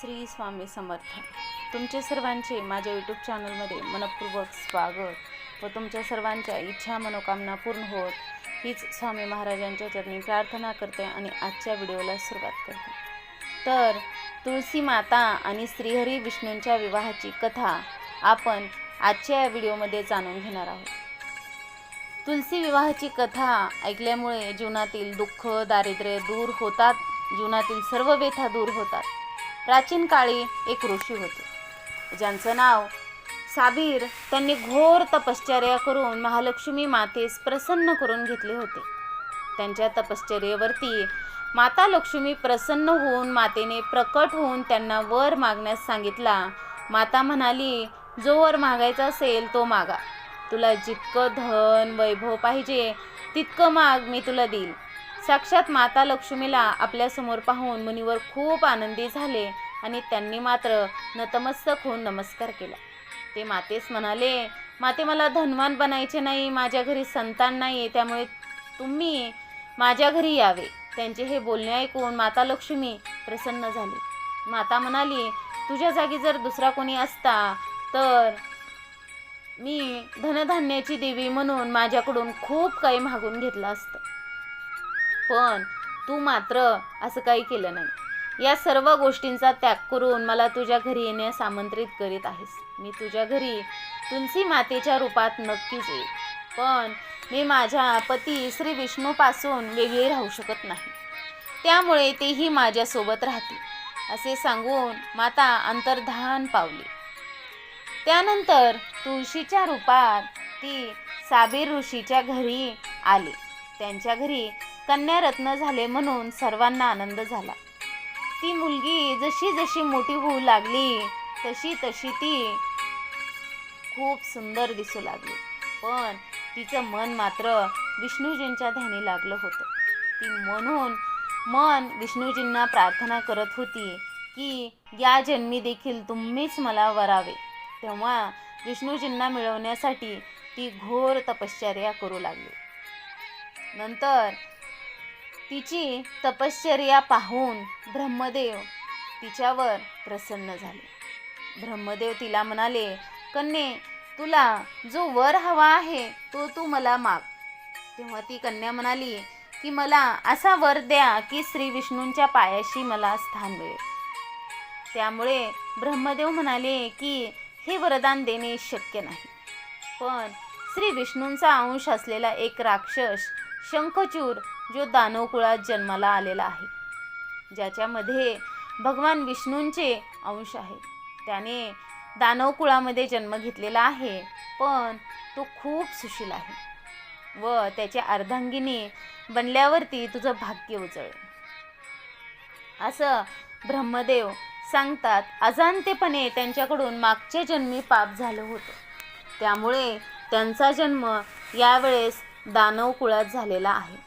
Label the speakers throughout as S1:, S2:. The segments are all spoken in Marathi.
S1: श्री स्वामी समर्थ. तुमचे सर्वांचे माझ्या यूट्यूब चॅनलमध्ये मनपूर्वक स्वागत व तुमच्या सर्वांच्या इच्छा मनोकामना पूर्ण होत हीच स्वामी महाराजांच्या चरणी प्रार्थना करते आणि आजच्या व्हिडिओला सुरुवात करते. तर तुळसी माता आणि श्रीहरी विष्णूंच्या विवाहाची कथा आपण आजच्या या व्हिडिओमध्ये जाणून घेणार आहोत. तुलसी विवाहाची कथा ऐकल्यामुळे जीवनातील दुःख दारिद्र्य दूर होतात जीवनातील सर्व व्यथा दूर होतात. प्राचीन काळी एक ऋषी होते. ज्यांचं नाव साबीर त्यांनी घोर तपश्चर्या करून महालक्ष्मी मातेस प्रसन्न करून घेतले होते. त्यांच्या तपश्चर्येवरती माता लक्ष्मी प्रसन्न होऊन मातेने प्रकट होऊन त्यांना वर मागण्यास सांगितला. माता म्हणाली जो वर मागायचा असेल तो मागा. तुला जितकं धन वैभव पाहिजे तितकं माग मी तुला देईल साक्षात माता लक्ष्मीला आपल्यासमोर पाहून मुनीवर खूप आनंदी झाले आणि त्यांनी मात्र नतमस्तक होऊन नमस्कार केला. ते मातेस म्हणाले माते मला धनवान बनायचे नाही माझ्या घरी संतान नाही त्यामुळे तुम्ही माझ्या घरी यावे. त्यांचे हे बोलणे ऐकून माता लक्ष्मी प्रसन्न झाली. माता म्हणाली तुझ्या जागी जर दुसरा कोणी असता तर मी धनधान्याची देवी म्हणून माझ्याकडून खूप काही मागून घेतलं असतं. पण तू मात्र असं काही केलं नाही. या सर्व गोष्टींचा त्याग करून मला तुझ्या घरी येण्यास आमंत्रित करीत आहेस. मी तुझ्या घरी तुलसी मातेच्या रूपात नक्कीच येईल. पण मी माझ्या पती श्री विष्णूपासून वेगळी राहू शकत नाही. त्यामुळे तेही माझ्यासोबत राहतील असे सांगून माता अंतर्धान पावली. त्यानंतर तुळशीच्या रूपात ती साबीर ऋषीच्या घरी आली. त्यांच्या घरी कन्यारत्न झाले म्हणून सर्वांना आनंद झाला. ती मुलगी जशी जशी मोठी होऊ लागली तशी तशी ती खूप सुंदर दिसू लागली. पण तिचं मन मात्र विष्णूजींच्या ध्यानी लागलं होतं. ती म्हणून मन विष्णूजींना प्रार्थना करत होती की या जन्मी देखील तुम्हीच मला वरावे. तेव्हा विष्णूजींना मिळवण्यासाठी ती घोर तपश्चर्या करू लागली. नंतर तिची तपश्चर्या पाहून ब्रह्मदेव तिच्यावर प्रसन्न झाले. ब्रह्मदेव तिला म्हणाले कन्ये तुला जो वर हवा आहे तो तू मला माग. तेव्हा ती कन्या म्हणाली की मला असा वर द्या की श्री विष्णूंच्या पायाशी मला स्थान मिळेल. त्यामुळे ब्रह्मदेव म्हणाले की हे वरदान देणे शक्य नाही. पण श्री विष्णूंचा अंश असलेला एक राक्षस शंखचूर जो दानवकुळात जन्माला आलेला आहे. ज्याच्यामध्ये भगवान विष्णूंचे अंश आहे त्याने दानवकुळामध्ये जन्म घेतलेला आहे पण तो खूप सुशील आहे व त्याच्या अर्धांगिनी बनल्यावरती तुझं भाग्य उजळेल. असं ब्रह्मदेव सांगतात. अजाणतेपणे त्यांच्याकडून मागच्या जन्मी पाप झालं होतं. त्यामुळे त्यांचा जन्म यावेळेस दानव कुळात झालेला आहे.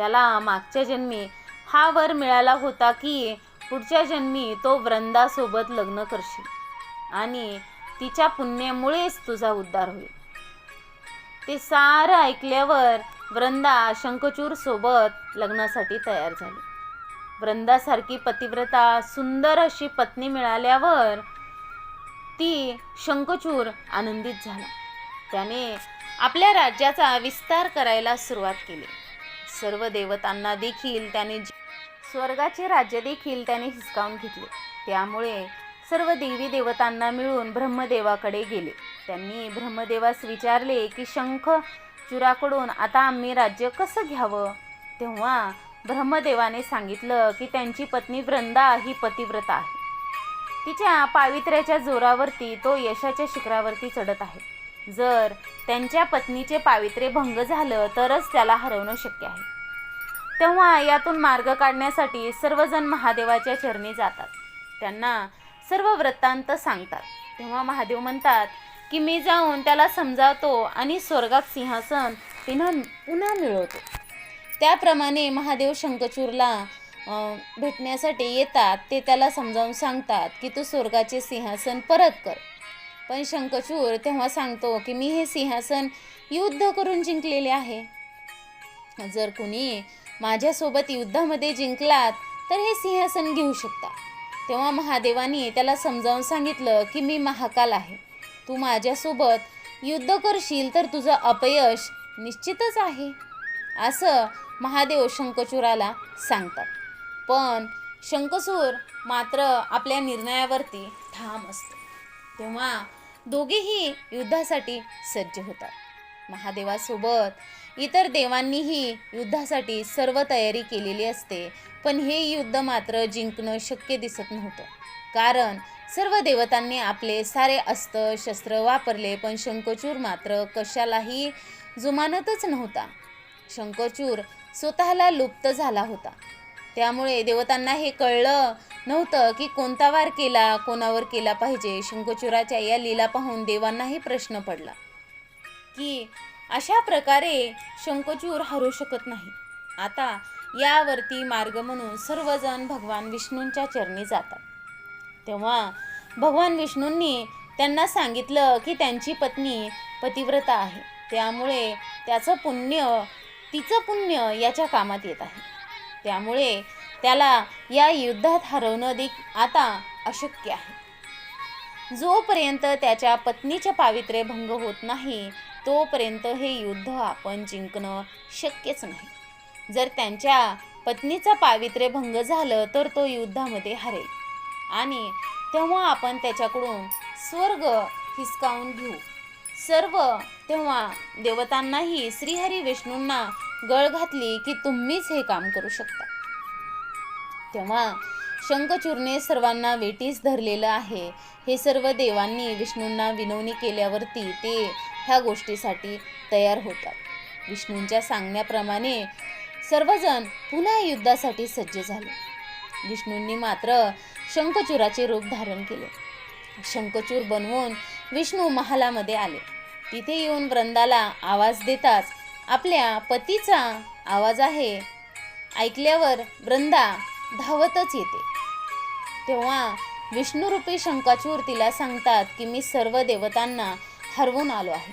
S1: त्याला मागच्या जन्मी हा वर मिळाला होता की पुढच्या जन्मी तो वृंदासोबत लग्न करशील. आणि तिच्या पुण्यामुळेच तुझा उद्धार होईल. ते सारं ऐकल्यावर वृंदा शंखचूर सोबत लग्नासाठी तयार झाली. वृंदासारखी पतिव्रता सुंदर अशी पत्नी मिळाल्यावर ती शंखचूर आनंदित झाला. त्याने आपल्या राज्याचा विस्तार करायला सुरुवात केली. सर्व देवतांना देखील त्याने स्वर्गाचे राज्य देखील त्याने हिसकावून घेतले. त्यामुळे सर्व देवी देवतांना मिळून ब्रह्मदेवाकडे गेले. त्यांनी ब्रह्मदेवास विचारले की शंख चुराकडून आता आम्ही राज्य कसं घ्यावं? तेव्हा ब्रह्मदेवाने सांगितलं की त्यांची पत्नी वृंदा ही पतिव्रता आहे. तिच्या पावित्र्याच्या जोरावरती तो यशाच्या शिखरावरती चढत आहे. जर त्यांच्या पत्नीचे पावित्र्य भंग झालं तरच त्याला हरवणं शक्य आहे. तेव्हा यातून मार्ग काढण्यासाठी सर्वजण महादेवाच्या चरणी जातात. त्यांना सर्व वृत्तांत सांगतात. तेव्हा महादेव म्हणतात की मी जाऊन त्याला समजावतो आणि स्वर्गात सिंहासन तिन्हा पुन्हा मिळवतो. त्याप्रमाणे महादेव शंखचूरला भेटण्यासाठी येतात. ते त्याला समजावून सांगतात की तू स्वर्गाचे सिंहासन परत कर. पण शंखचूर तेव्हा सांगतो की मी हे सिंहासन युद्ध करून जिंकलेले आहे. जर कुणी माझ्यासोबत युद्धामध्ये जिंकलात तर हे सिंहासन घेऊ शकता. तेव्हा महादेवाने त्याला समजावून सांगितलं की मी महाकाल आहे. तू माझ्यासोबत युद्ध करशील तर तुझं अपयश निश्चितच आहे. असं महादेव शंखचूराला सांगतात. पण शंखसूर मात्र आपल्या निर्णयावरती ठाम असतो. तेव्हा दोघेही युद्धासाठी सज्ज होतात. महादेवासोबत इतर देवांनीही युद्धासाठी सर्व तयारी केलेली असते पण हे युद्ध मात्र जिंकणं शक्य दिसत नव्हतं. कारण सर्व देवतांनी आपले सारे अस्त्र शस्त्र वापरले पण शंखचूर मात्र कशालाही जुमानतच नव्हता. शंखचूर स्वतःला लुप्त झाला होता. त्यामुळे देवतांना हे कळलं नव्हतं की कोणता वार केला कोणावर केला पाहिजे. शंखचुराच्या या लीला पाहून देवांनाही प्रश्न पडला की अशा प्रकारे शंखचूर हरू शकत नाही. आता यावरती मार्ग म्हणून सर्वजण भगवान विष्णूंच्या चरणी जातात. तेव्हा भगवान विष्णूंनी त्यांना सांगितलं की त्यांची पत्नी पतिव्रता आहे. त्यामुळे त्याचं पुण्य तिचं पुण्य याच्या कामात येत आहे. त्यामुळे त्याला या युद्धात हरवणं देख आता अशक्य आहे. जोपर्यंत त्याच्या पत्नीचे पावित्र्य भंग होत नाही तोपर्यंत हे युद्ध आपण जिंकणं शक्यच नाही. जर त्यांच्या पत्नीचं पावित्र्य भंग झालं तर तो युद्धामध्ये हरेल. आणि तेव्हा आपण त्याच्याकडून स्वर्ग हिसकावून घेऊ. सर्व तेव्हा देवतांनाही श्रीहरी विष्णूंना गळ घातली की तुम्हीच हे काम करू शकता. तेव्हा शंखचूरने सर्वांना वेटीस धरलेलं आहे. हे सर्व देवांनी विष्णूंना विनवणी केल्यावरती ते ह्या गोष्टीसाठी तयार होतात. विष्णूंच्या सांगण्याप्रमाणे सर्वजण पुन्हा युद्धासाठी सज्ज झाले. विष्णूंनी मात्र शंखचूराचे रूप धारण केले. शंखचूर बनवून विष्णू महालामध्ये आले. तिथे येऊन वृंदाला आवाज देताच आपल्या पतीचा आवाज आहे. ऐकल्यावर वृंदा धावतच येते. तेव्हा विष्णुरूपी शंकाचूर तिला सांगतात की मी सर्व देवतांना हरवून आलो आहे.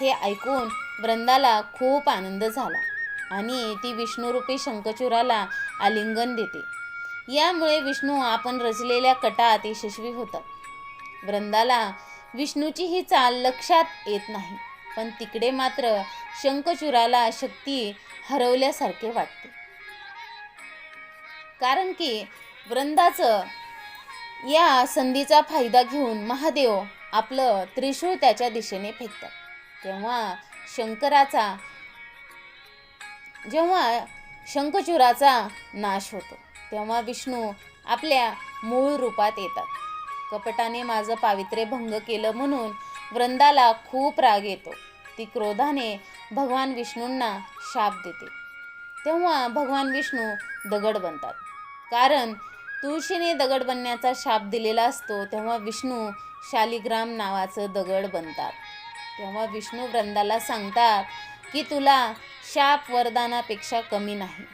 S1: हे ऐकून वृंदाला खूप आनंद झाला आणि ती विष्णुरूपी शंखचूराला आलिंगन देते. यामुळे विष्णू आपण रचलेल्या कटात यशस्वी होतात. वृंदाला विष्णूची ही चाल लक्षात येत नाही. पण तिकडे मात्र शंखचूराला शक्ती हरवल्यासारखे वाटते. कारण की वृंदाचं या संधीचा फायदा घेऊन महादेव आपलं त्रिशूळ त्याच्या दिशेने फेकतात. तेव्हा शंकराचा जेव्हा शंखचूराचा नाश होतो तेव्हा विष्णू आपल्या मूळ रूपात येतात. कपटाने माझं पावित्र्य भंग केलं म्हणून वृंदाला खूप राग येतो. ती क्रोधाने भगवान विष्णूंना शाप देते. तेव्हा भगवान विष्णू दगड बनतात. कारण तुळशीने दगड बनण्याचा शाप दिलेला असतो तेव्हा विष्णू शालिग्राम नावाचं दगड बनतात. तेव्हा विष्णू वृंदाला सांगतात की तुला शाप वरदानापेक्षा कमी नाही.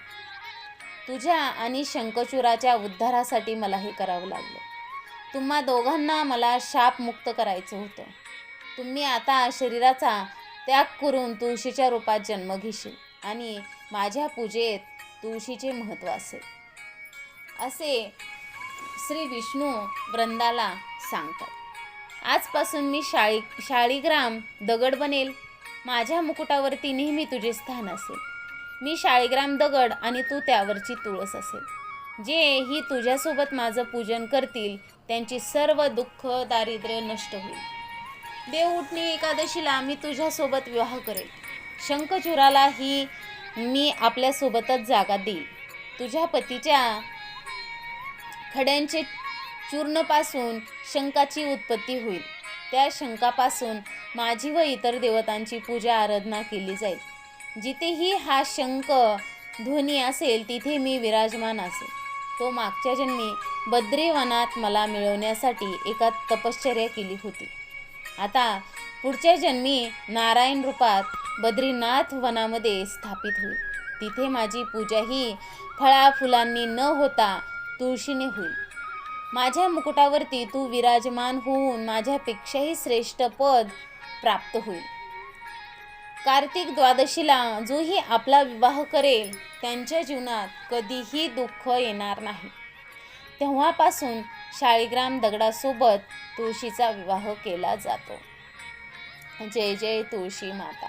S1: तुझ्या आणि शंखचूराच्या उद्धारासाठी मला हे करावं लागलं. तुम्हा दोघांना मला शापमुक्त करायचं होतं. तुम्ही आता शरीराचा त्याग करून तुळशीच्या रूपात जन्म घेशील आणि माझ्या पूजेत तुळशीचे महत्त्व असेल. असे श्री विष्णू वृंदाला सांगतात. आजपासून मी शाळी शाळीग्राम दगड बनेल. माझ्या मुकुटावरती नेहमी तुझे स्थान असेल. मी शाळीग्राम दगड आणि तू त्यावरची तुळस असेल. जे ही तुझ्यासोबत माझं पूजन करतील त्यांची सर्व दुःख दारिद्र्य नष्ट होईल. देवउठणी एकादशीला मी तुझ्यासोबत विवाह करेल. शंखचूराला ही मी आपल्यासोबतच जागा देईल. तुझ्या पतीच्या खड्यांचे चूर्णपासून शंकाची उत्पत्ती होईल. त्या शंकापासून माझी व इतर देवतांची पूजा आराधना केली जाईल. जिथेही हा शंख ध्वनी असेल तिथे मी विराजमान असेल तो मागच्या जन्मी बद्रीवनात मला मिळवण्यासाठी एका तपश्चर्या केली होती. आता पुढच्या जन्मी नारायण रूपात बद्रीनाथ वनामध्ये स्थापित होईल. तिथे माझी पूजा ही फळा फुलांनी न होता तुळशीने होईल. माझ्या मुकुटावरती तू विराजमान होऊन माझ्यापेक्षाही श्रेष्ठ पद प्राप्त होईल. कार्तिक द्वादशीला जोही आपला विवाह करेल त्यांच्या जीवनात कधीही दुःख येणार नाही. तेव्हापासून शाळीग्राम दगडासोबत तुळशीचा विवाह केला जातो. जय जय तुळशी माता.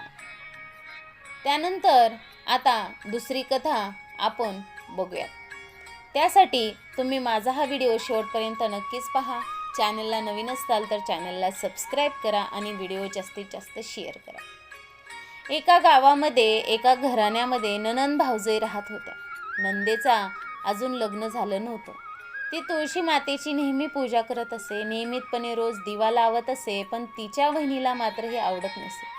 S1: त्यानंतर आता दुसरी कथा आपण बघूयात. त्यासाठी तुम्ही माझा हा व्हिडिओ शेवटपर्यंत नक्कीच पहा. चॅनलला नवीन असाल तर चॅनलला सबस्क्राईब करा आणि व्हिडिओ जास्तीत जास्त शेअर करा. एका गावामध्ये एका घराण्यामध्ये ननन भावजे राहत होत्या. नंदेचा अजून लग्न झालं नव्हतं. ती तुळशी मातेची नेहमी पूजा करत असे नियमितपणे रोज दिवा लावत असे पण तिच्या बहिणीला मात्र हे आवडत नसे.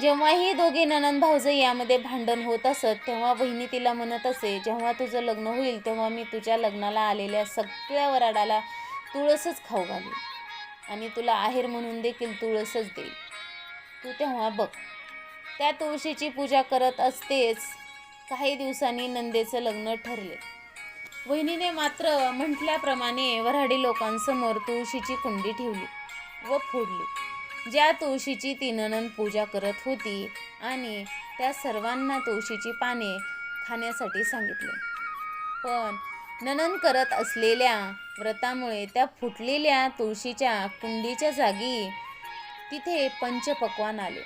S1: जेव्हाही दोघे ननंद भाऊजई यामध्ये भांडण होत असत तेव्हा बहिणी तिला म्हणत असे जेव्हा तुझं लग्न होईल तेव्हा मी तुझ्या लग्नाला आलेल्या सगळ्या वराडाला तुळसच खाऊ घालीन आणि तुला आहेर म्हणून देखील तुळसच देईल तू तेव्हा बघ. त्या तुळशीची पूजा करत असतेच काही दिवसांनी नंदेचं लग्न ठरले. वहिनीने मात्र म्हटल्याप्रमाणे वऱ्हाडी लोकांसमोर तुळशीची कुंडी ठेवली व फोडली. ज्या तुळशीची ती ननन पूजा करत होती आणि त्या सर्वांना तुळशीची पाने खाण्यासाठी सांगितले. पण ननन करत असलेल्या व्रतामुळे त्या फुटलेल्या तुळशीच्या कुंडीच्या जागी तिथे पंचपक्वान आले.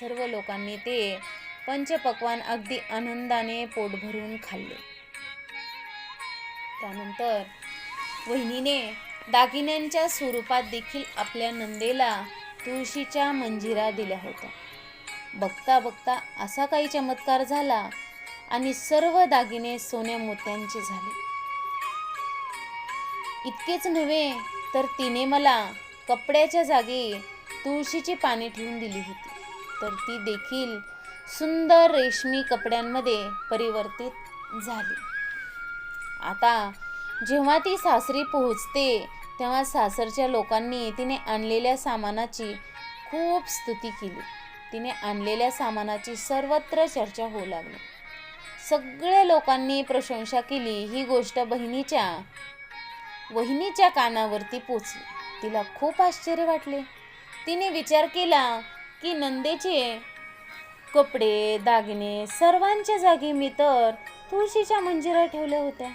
S1: सर्व लोकांनी ते पंचपक्वान अगदी आनंदाने पोट भरून खाल्ले. त्यानंतर वहिनीने दागिन्यांच्या स्वरूपात देखील आपल्या नंदेला तुळशीच्या मंजिरा दिल्या होत्या. बघता बघता असा काही चमत्कार झाला आणि सर्व दागिने सोन्या मोत्यांचे झाले. इतकेच नव्हे तर तिने मला कपड्याच्या जागी तुळशीची पाने ठेवून दिली होती. तर ती देखील सुंदर रेशमी कपड्यांमध्ये परिवर्तित झाली. आता जेव्हा ती सासरी पोहोचते तेव्हा सासरच्या लोकांनी तिने आणलेल्या सामानाची खूप स्तुती केली. तिने आणलेल्या सामानाची सर्वत्र चर्चा होऊ लागली. सगळ्या लोकांनी प्रशंसा केली ही गोष्ट बहिणीच्या वहिनीच्या कानावरती पोचली. तिला खूप आश्चर्य वाटले. तिने विचार केला की नंदेचे कपडे दागिने सर्वांच्या जागी मी तर तुळशीच्या मंजिरा ठेवल्या होत्या.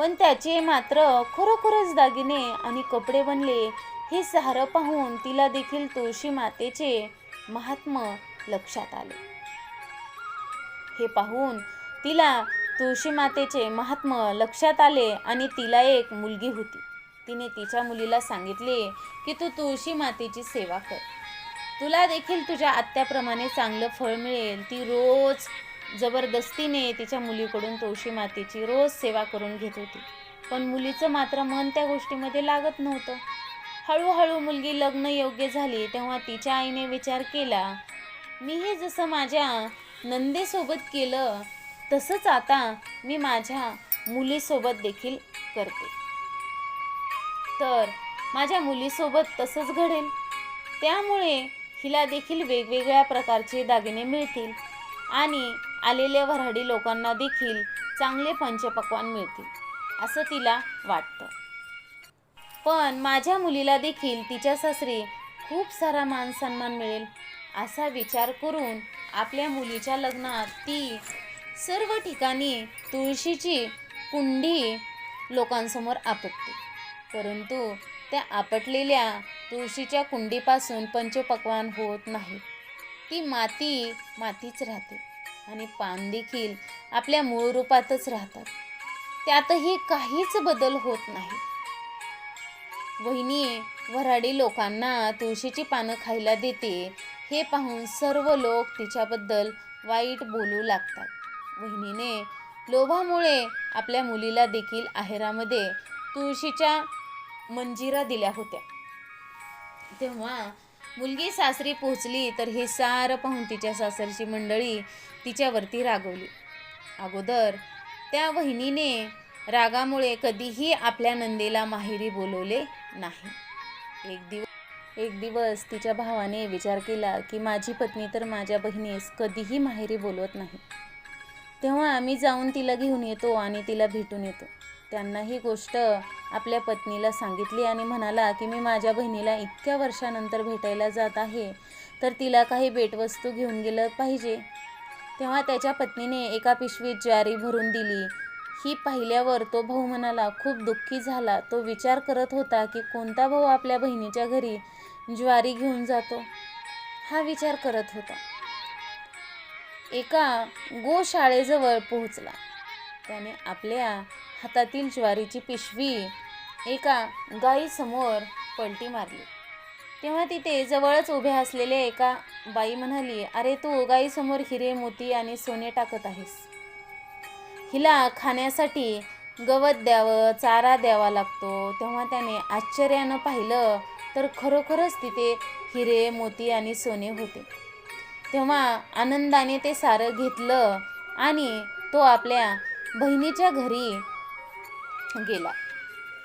S1: पण त्याचे मात्र खरोखरच दागिने आणि कपडे बनले हे सारं पाहून तिला देखील तुळशी मातेचे महात्म लक्षात आले. हे पाहून तिला तुळशी मातेचे महात्म लक्षात आले आणि तिला एक मुलगी होती. तिने तिच्या मुलीला सांगितले की तू तुळशी मातेची सेवा कर. तुला देखील तुझ्या आत्याप्रमाणे चांगलं फळ मिळेल. ती रोज जबरदस्तीने तिच्या मुलीकडून तुळशी मातेची रोज सेवा करून घेत होती. पण मुलीचं मात्र मन त्या गोष्टीमध्ये लागत नव्हतं. हळूहळू मुलगी लग्न योग्य झाली तेव्हा तिच्या आईने विचार केला मी हे जसं माझ्या नंदेसोबत केलं तसंच आता मी माझ्या मुलीसोबत देखील करते. तर माझ्या मुलीसोबत तसंच घडेल. त्यामुळे हिला देखील वेगवेगळ्या प्रकारचे दागिने मिळतील आणि आलेल्या वऱ्हाडी लोकांना देखील चांगले पंचपक्वान मिळतील असं तिला वाटतं. पण माझ्या मुलीला देखील तिच्या सासरी खूप सारा मान सन्मान मिळेल असा विचार करून आपल्या मुलीच्या लग्नात ती सर्व ठिकाणी तुळशीची कुंडी लोकांसमोर आपटते. परंतु त्या आपटलेल्या तुळशीच्या कुंडीपासून पंचपक्वान होत नाही. ती माती मातीच राहते. आणि पान देखील आपल्या मूळ रूपातच राहतात. त्यातही काहीच बदल होत नाही. वहिनी वऱ्हाडी लोकांना तुळशीची पानं खायला देते हे पाहून सर्व लोक तिच्याबद्दल वाईट बोलू लागतात. वहिनीने लोभामुळे आपल्या मुलीला देखील आहेरामध्ये तुळशीच्या मंजिरा दिल्या होत्या. तेव्हा मुलगी सासरी पोहोचली तर हे सारं पाहून तिच्या सासरची मंडळी तिच्यावरती रागवली. अगोदर त्या वहिनीने रागामुळे कधीही आपल्या नंदेला माहेरी बोलवले नाही. एक दिवस एक दिवस तिच्या भावाने विचार केला की माझी पत्नी तर माझ्या बहिणीस कधीही माहेरी बोलवत नाही. तेव्हा आम्ही जाऊन तिला घेऊन येतो आणि तिला भेटून येतो. त्यांना ही गोष्ट आपल्या पत्नीला सांगितली आणि म्हणाला की मी माझ्या बहिणीला इतक्या वर्षानंतर भेटायला जात आहे तर तिला काही भेटवस्तू घेऊन गेलं पाहिजे. तेव्हा त्याच्या पत्नीने एका पिशवीत ज्वारी भरून दिली. ही पाहिल्यावर तो भाऊ म्हणाला खूप दुःखी झाला. तो विचार करत होता की कोणता भाऊ आपल्या बहिणीच्या घरी ज्वारी घेऊन जातो. हा विचार करत होता. एका गोशाळेजवळ पोहोचला. त्याने आपल्या हातातील ज्वारीची पिशवी एका गाईसमोर पलटी मारली. तेव्हा तिथे जवळच उभ्या असलेल्या एका बाई म्हणाली अरे तू गाईसमोर हिरे मोती आणि सोने टाकत आहेस. हिला खाण्यासाठी गवत द्यावं चारा द्यावा लागतो. तेव्हा त्याने आश्चर्यानं पाहिलं तर खरोखरच तिथे हिरे मोती आणि सोने होते. तेव्हा आनंदाने ते सारं घेतलं आणि तो आपल्या बहिणीच्या घरी गेला.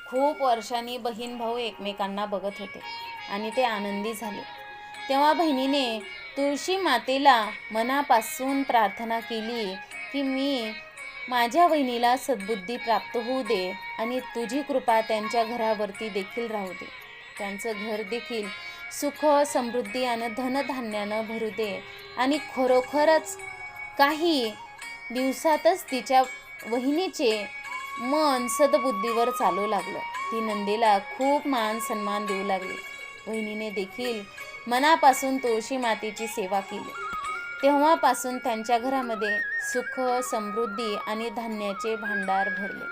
S1: खूप वर्षांनी बहीण भाऊ एकमेकांना बघत होते आणि ते आनंदी झाले. तेव्हा बहिणीने तुळशी मातेला मनापासून प्रार्थना केली की मी माझ्या बहिणीला सद्बुद्धी प्राप्त होऊ दे आणि तुझी कृपा त्यांच्या घरावरती देखील राहू दे. त्यांचं घर देखील सुख समृद्धी आणि धनधान्यानं भरू दे आणि खरोखरच काही दिवसातच तिच्या वहिनीचे मन सदबुद्धीवर चालू लागलं. ती नंदीला खूप मान सन्मान देऊ लागली. बहिणीने देखील मनापासून तुळशी मातेची सेवा केली. तेव्हापासून त्यांच्या घरामध्ये सुख समृद्धी आणि धान्याचे भांडार भरले.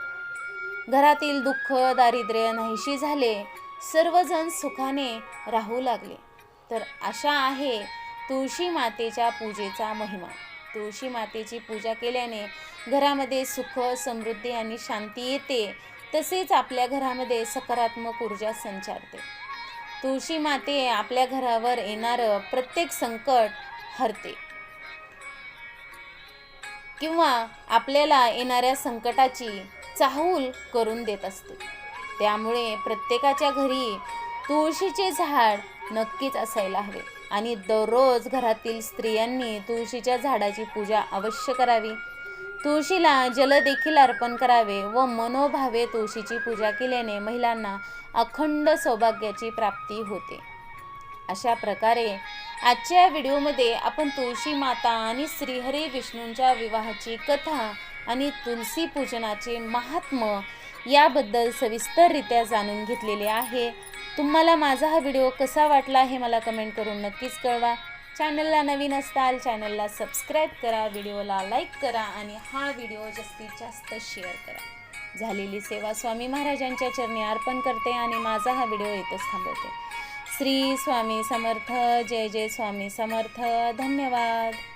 S1: घरातील दुःख दारिद्र्य नाहीशी झाले. सर्वजण सुखाने राहू लागले. तर अशा आहे तुळशी मातेच्या पूजेचा महिमा. तुळशी मातेची पूजा केल्याने घरामध्ये सुख समृद्धी आणि शांती येते तसेच आपल्या घरामध्ये सकारात्मक ऊर्जा संचारते. तुळशी माते आपल्या घरावर येणारं प्रत्येक संकट हरते. किंवा आपल्याला येणाऱ्या संकटाची चाहूल करून देत असते. त्यामुळे प्रत्येकाच्या घरी तुळशीचे झाड नक्कीच असायला हवे आणि दररोज घरातील स्त्रियांनी तुळशीच्या झाडाची पूजा अवश्य करावी. तुळशीला जल देखील अर्पण करावे व मनोभावे तुळशीची पूजा केल्याने महिलांना अखंड सौभाग्याची प्राप्ती होते. अशा प्रकारे आजच्या व्हिडिओमध्ये आपण तुळशी माता आणि श्रीहरी विष्णूंच्या विवाहाची कथा आणि तुलसी पूजनाचे महात्म याबद्दल सविस्तररित्या जाणून घेतलेले आहे. तुम्हाला माझा हा व्हिडिओ कसा वाटला हे मला कमेंट करून नक्कीच कळवा. चॅनलला नवीन असताल चॅनलला सबस्क्राईब करा व्हिडिओला लाईक करा आणि हा व्हिडिओ जास्तीत जास्त शेअर करा. झालेली सेवा स्वामी महाराजांच्या चरणी अर्पण करते आणि माझा हा व्हिडिओ इथंच थांबवते. श्री स्वामी समर्थ जय जय स्वामी समर्थ धन्यवाद.